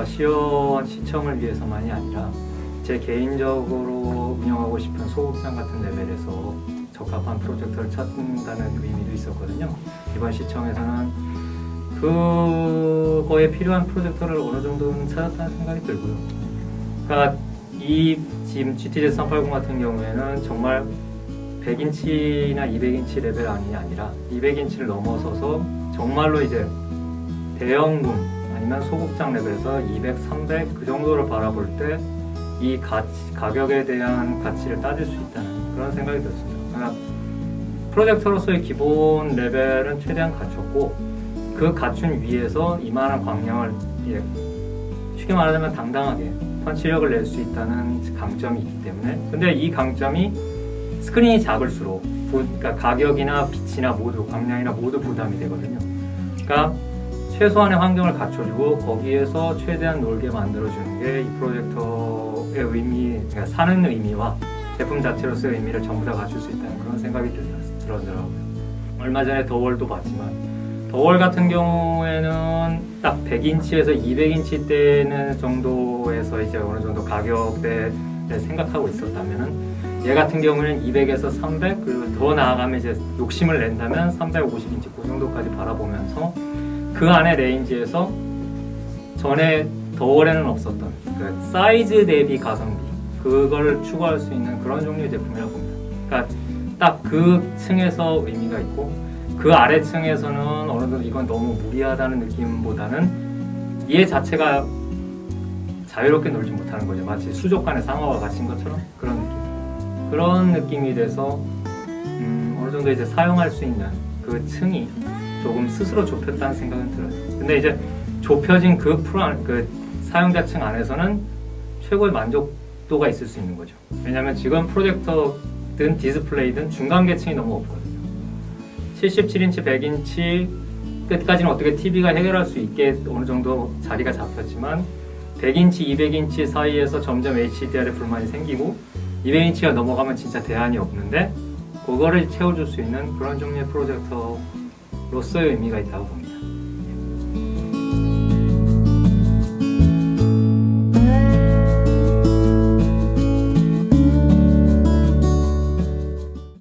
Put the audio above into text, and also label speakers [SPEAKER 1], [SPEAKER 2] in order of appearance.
[SPEAKER 1] 제가 시연 시청을 위해서만이 아니라 제 개인적으로 운영하고 싶은 소극장 같은 레벨에서 적합한 프로젝터를 찾는다는 의미도 있었거든요. 이번 시청에서는 그거에 필요한 프로젝터를 어느 정도는 찾았다는 생각이 들고요. 그러니까 이 지금 GTZ 380 같은 경우에는 정말 100인치나 200인치 레벨 아니 아니라 200인치를 넘어서서 정말로 이제 대형룸 아니면 소극장 레벨에서 200, 300 그 정도를 바라볼 때 이 가격에 대한 가치를 따질 수 있다는 그런 생각이 들었습니다. 그러니까 프로젝터로서의 기본 레벨은 최대한 갖췄고 그 갖춘 위에서 이만한 광량을 예, 쉽게 말하자면 당당하게 펀치력을 낼 수 있다는 강점이 있기 때문에 근데 이 강점이 스크린이 작을수록 부- 그러니까 가격이나 빛이나 모두 광량이나 모두 부담이 되거든요. 그러니까 최소한의 환경을 갖춰주고 거기에서 최대한 놀게 만들어주는 게 이 프로젝터의 의미, 그러니까 사는 의미와 제품 자체로서의 의미를 전부 다 갖출 수 있다는 그런 생각이 들- 들더라고요. 얼마 전에 더월도 봤지만 더월 같은 경우에는 딱 100인치에서 200인치 대는 정도에서 이제 어느 정도 가격대를 생각하고 있었다면은 얘 같은 경우는 200에서 300 그리고 더 나아가면 이제 욕심을 낸다면 350인치 그 정도까지 바라보면서 그 안에 레인지에서 전에 더월에는 없었던 그 사이즈 대비 가성비 그걸 추구할 수 있는 그런 종류의 제품이라고 봅니다. 그러니까 딱 그 층에서 의미가 있고 그 아래 층에서는 어느 정도 이건 너무 무리하다는 느낌보다는 얘 자체가 자유롭게 놀지 못하는 거죠. 마치 수족 간의 상어가 갇힌 것처럼 그런 느낌. 그런 느낌이 돼서 음, 어느 정도 이제 사용할 수 있는 그 층이 조금 스스로 좁혔다는 생각은 들어요. 근데 이제 좁혀진 그 프로 안- 그 사용자층 안에서는 최고의 만족도가 있을 수 있는 거죠. 왜냐하면 지금 프로젝터든 디스플레이든 중간 계층이 너무 없거든요. 77인치, 100인치 끝까지는 어떻게 TV가 해결할 수 있게 어느 정도 자리가 잡혔지만 100인치, 200인치 사이에서 점점 HDR에 불만이 생기고 200인치가 넘어가면 진짜 대안이 없는데 그거를 채워줄 수 있는 그런 종류의 프로젝터 로서의 의미가 있다고 봅니다.